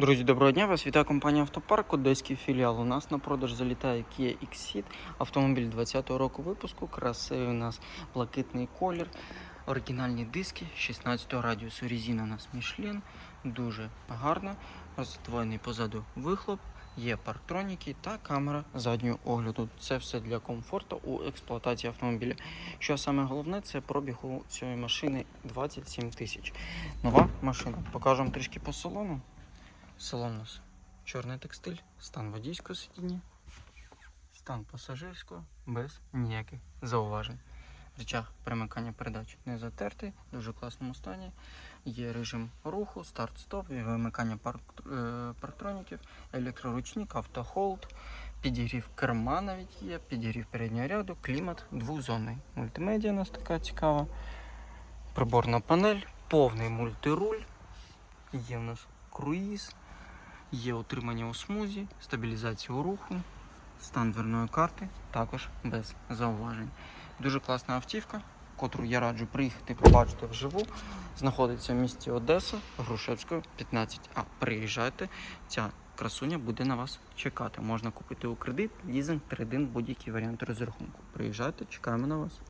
Друзі, доброго дня! Вас вітає компанія Автопарк, одеський філіал. У нас на продаж залітає Kia Xceed, автомобіль 20-го року випуску. Красивий у нас блакитний колір, оригінальні диски 16-го радіусу. Резина у нас Michelin, дуже гарна. Роздвоєний позаду вихлоп, є парктроніки та камера заднього огляду. Це все для комфорту у експлуатації автомобіля. Що саме головне, це пробіг у цієї машини 27 тисяч. Нова машина. Покажемо трішки по салону. Салон у нас чорний текстиль, стан водійського сидіння, стан пасажирського без ніяких зауважень. Речах перемикання передач не затертий, в дуже класному стані. Є режим руху, старт-стоп, вимикання парк, е, електроручник, автохолд, підігрів керма навіть є, підігрів переднього ряду, клімат двозонний. Мультимедіа у нас така цікава. Приборна панель, повний мультируль. Є у нас круїз, є утримання у смузі, стабілізація руху, стан дверної карти також без зауважень. Дуже класна автівка, котру я раджу приїхати побачити вживу. Знаходиться в місті Одеса, Грушевського, 15А. Приїжджайте, ця красуня буде на вас чекати. Можна купити у кредит, лізинг, трейдинг, будь-який варіант розрахунку. Приїжджайте, чекаємо на вас.